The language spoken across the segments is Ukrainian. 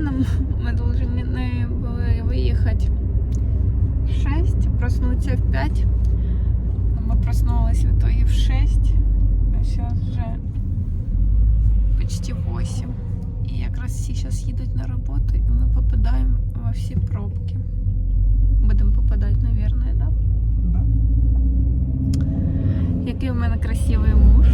планом мы должны были выехать в 6, проснуться в 5. Но мы проснулись в итоге в 6. А сейчас уже почти 8. И я как раз сейчас едут на работу, и мы попадаем во все пробки. Будем попадать, наверное, да? Да. Який у мене красивий муж.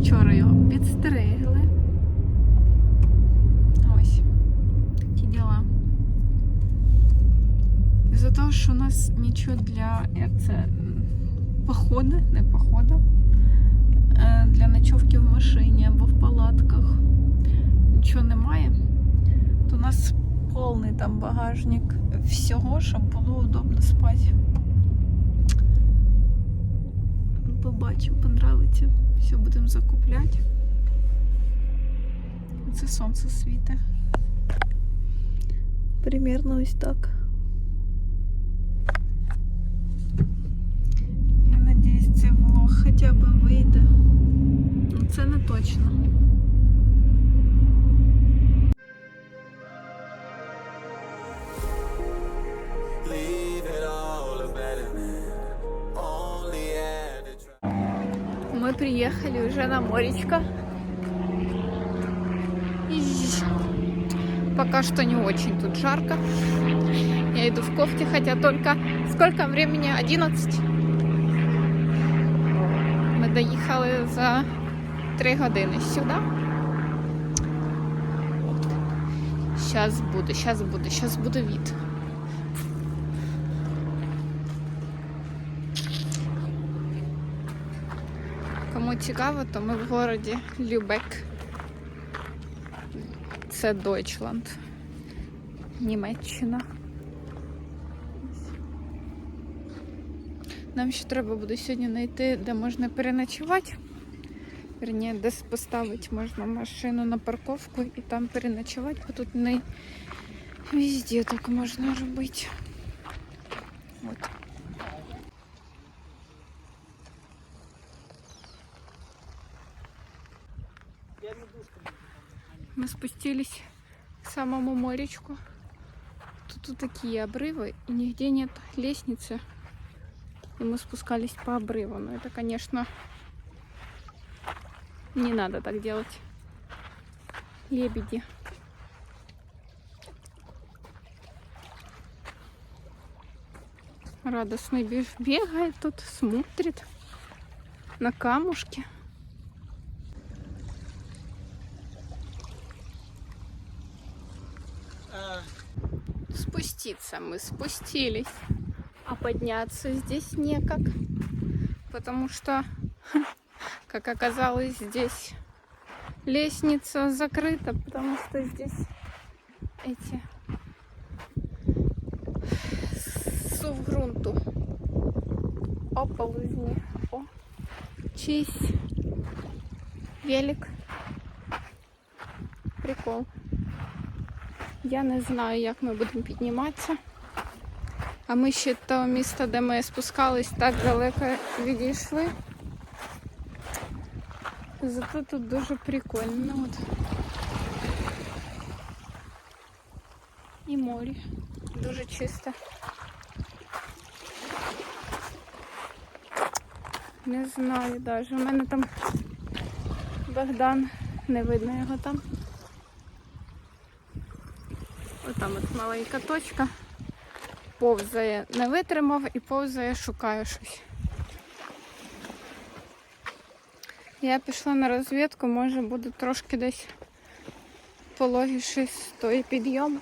Вчора його підстригли. Із-за того, що у нас нічого для як це, м, походи, не походу, е, для ночовки в машині або в палатках нічого немає, то у нас повний там багажник всього, щоб було удобно спати. Побачимо, понравиться. Все будемо закупляти. Це сонце світить. Примерно ось так. Це не точно. Мы приехали уже на моречко. Пока что не очень тут жарко. Я иду в кофте, хотя только... Сколько времени? 11. Ми доїхали за 3 години сюди. Сейчас буде, сейчас буде, сейчас буде від. Кому цікаво, то ми в городі Любек. Це Дойчланд. Німеччина. Нам ще треба буде сьогодні знайти, де можна переночувати. Верні, десь поставити можна машину на парковку і там переночувати, бо тут не везде так можна робити. От. Мы спустились к самому моречку. Тут, тут такие обрывы, и нигде нет лестницы. И мы спускались по обрыву. Но это, конечно, не надо так делать. Лебеди. Радостный бегает тут, смотрит на камушки. спуститься мы спустились, а подняться здесь некак, потому что, как оказалось, здесь лестница закрыта, потому что здесь эти сув грунту оползни. О, чись велик. Прикол. Я не знаю, як ми будемо підніматися. А ми ще того міста, де ми спускались, так далеко відійшли. Зато тут дуже прикольно. От. І море. Дуже чисте. Не знаю навіть. У мене там Богдан, не видно його там. Отам от маленька точка. Повзає, не витримав і повзає, шукає щось. Я пішла на розвідку, може буде трошки десь пологіший той підйом,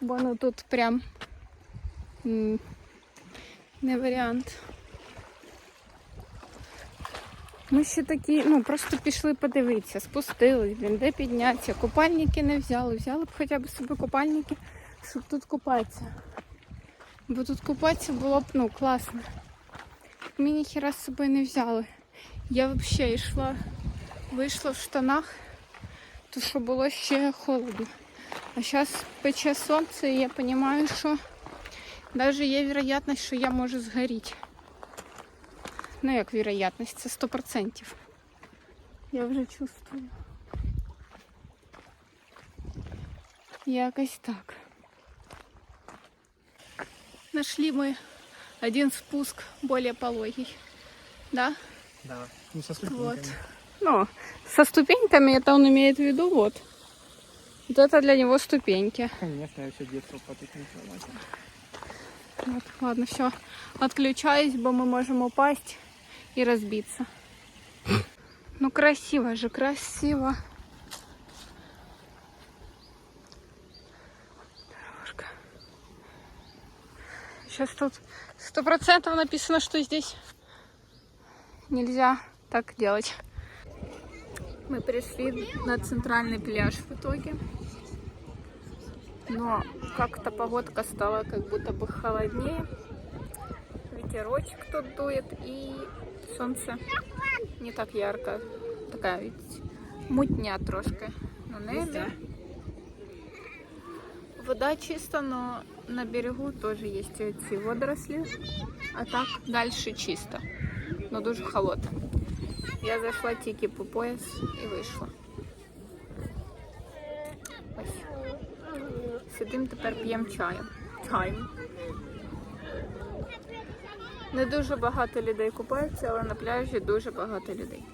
бо ну тут прям не варіант. Ми ще такі, ну просто пішли подивитися, спустились, блін, де піднятися. Купальники не взяли. Взяли б хоча б собі купальники, щоб тут купатися. Бо тут купатися було б ну, класно. Ми ніхіра з собою не взяли. Я взагалі йшла, вийшла в штанах, то що було ще холодно. А зараз пече сонце і я розумію, що навіть є вероятність, що я можу згоріти. Ну, як вероятність, це 100%. Я вже чувствую. Якось так. Нашли ми один спуск более пологий. Да? Да. Ну, со Вот. ступеньками. Ну, со ступеньками это он имеет в виду, вот. Вот это для него ступеньки. Конечно, я все детство по таким. Вот, ладно, все. Отключаюсь, бо мы можем упасть и разбиться. Ну, красиво же, красиво. Дорожка. Сейчас тут сто процентов написано, что здесь нельзя так делать. Мы пришли на центральный пляж в итоге. Но как-то погодка стала как будто бы холоднее. Ветерочек тут дует и солнце не так ярко. Такая ведь мутня трошки на небі. Вода чиста, но на берегу тоже есть ці водоросли. А так дальше чисто. Но дуже холодно. Я зайшла тільки по пояс і вийшла. Ось. Сидимо тепер п'ємо чаю. Чаю. Не дуже багато людей купаються, але на пляжі дуже багато людей.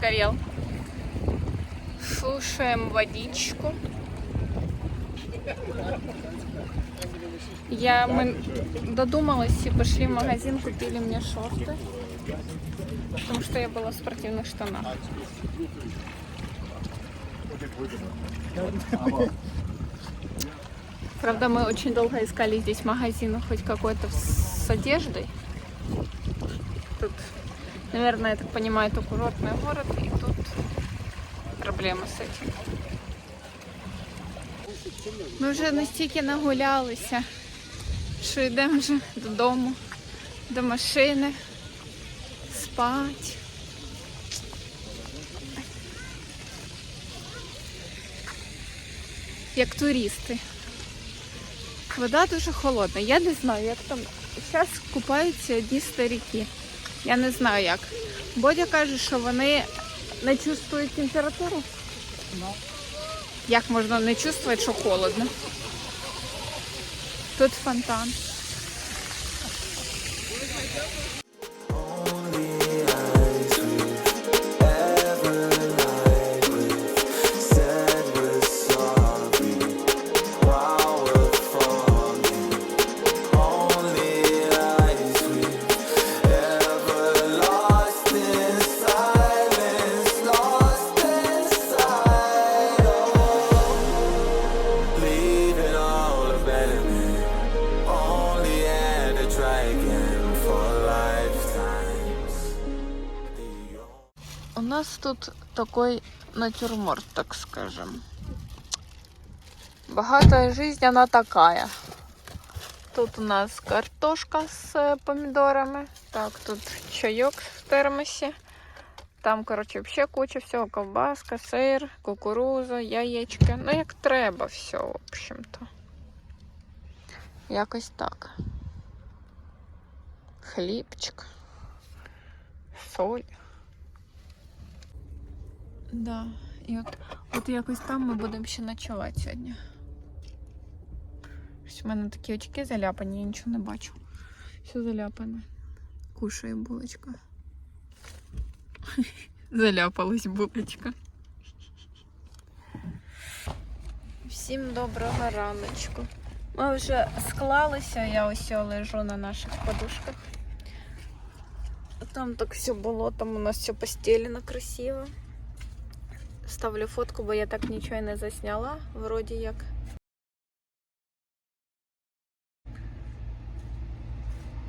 Кто сгорел. Слушаем водичку. Я, мы додумалась и пошли в магазин, купили мне шорты. Потому что я была в спортивных штанах. Правда, мы очень долго искали здесь магазин хоть какой-то с одеждой. Тут, наверное, я так понимаю, это курортный город, и тут проблема з этим. Ми вже настільки нагулялися, що йдемо вже додому, до машини, спать. Як туристи. Вода дуже холодна. Я не знаю, як там. Зараз купаються одні старики. Я не знаю як. Бодя каже, що вони не чувствують температуру. Як можна не чувствувати, що холодно? Тут фонтан. Такой натюрморт, так скажем. Богатая жизнь, она такая. Тут у нас картошка с э, помидорами. Так, тут чайок в термосе. Там, короче, вообще куча всього. Ковбаска, сир, кукуруза, яєчки. Ну, як треба все, в общем-то. Якось так. Хлібчик. Соль. Да. І от, от якось там ми будемо ще ночувати сьогодні. Ось У мене такі очки заляпані, я нічого не бачу. Все заляпане. Кушає булочка. Заляпалась булочка. Всім доброго раночку. Ми вже склалися, я ось лежу на наших подушках. Там так все було, там у нас все постелено красиво. Ставлю фотку, бо я так нічого і не засняла, вроді як.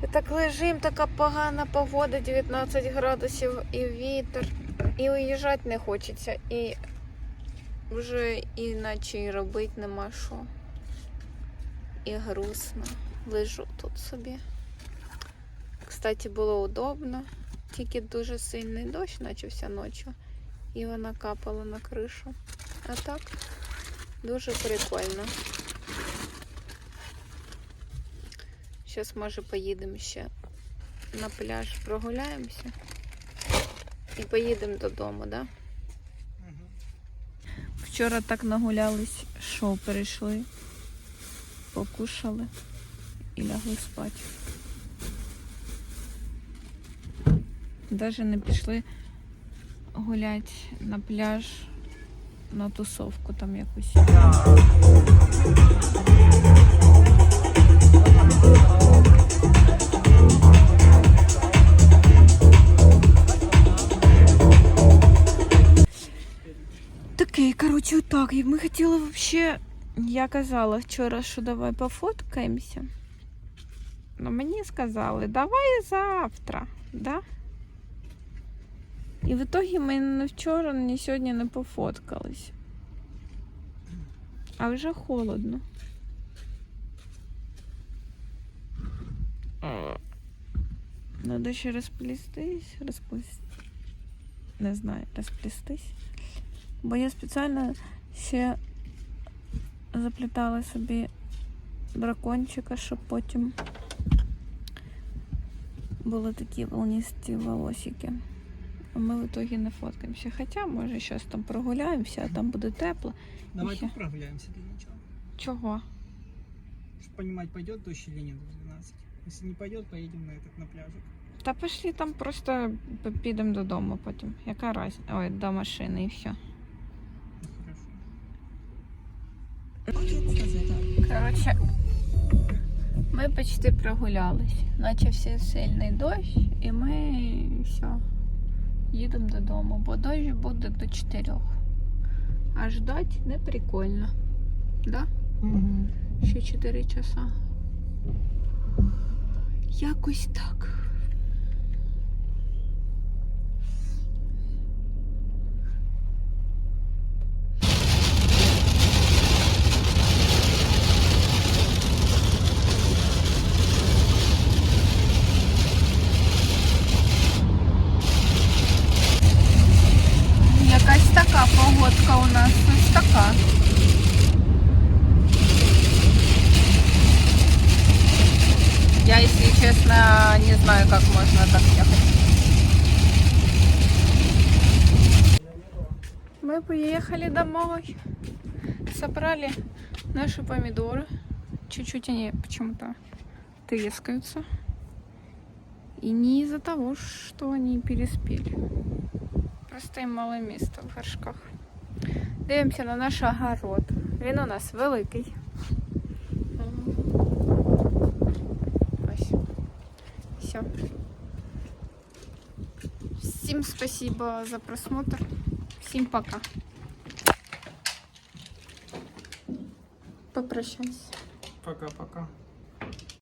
І так лежим, така погана погода, 19 градусів і вітер. І уїжджати не хочеться. І вже іначе і робити нема що. І грустно. Лежу тут собі. Кстати, було удобно. Тільки дуже сильний дощ почався ночі. І вона капала на кришу. А так дуже прикольно. Зараз, може, поїдемо ще на пляж, прогуляємося. І поїдемо додому, да? Вчора так нагулялись, що перейшли, покушали і лягли спати. Даже не пішли гуляти на пляж, на тусовку там якусь. Таке, коротше, отак. Ми хотіли взагалі, я казала вчора, що давай пофоткаємося. Ну мені сказали, давай завтра, да? І в итоге ми ні вчора, ні сьогодні не пофоткались. А вже холодно. Надо ще розплістись, розплестись. Не знаю, розплістись. Бо я спеціально ще заплітала собі дракончика, щоб потім були такі волнисті волосики. А ми в итоге не фоткаємося. Хоча, може, зараз там прогуляємося, а там буде тепло. Давай тут прогуляемся для начала. Чого? Чтобы понимать, пойдет дождь или нет до 12. Если не пойдет, поедем на этот на пляжик. Та пішли там просто підемо додому потім. Яка раз? Ой, до машини і все. Коротше, ми почти прогулялись. Начався сильний дощ, і ми все. Їдемо додому, бо дощ буде до 4. А ждать не прикольно. Да? Угу. Ще 4 часа. Якось так. Погодка у нас. Ось така. Я, если честно, не знаю, как можно так ехать. Мы поехали домой. Собрали наши помидоры. Чуть-чуть они почему-то трескаются. И не из-за того, что они переспели. Просто им мало места в горшках. Дивимося на наш огород. Він у нас великий. Ось. Все. Всім спасибо за просмотр. Всім пока. Попрощайся. Пока-пока.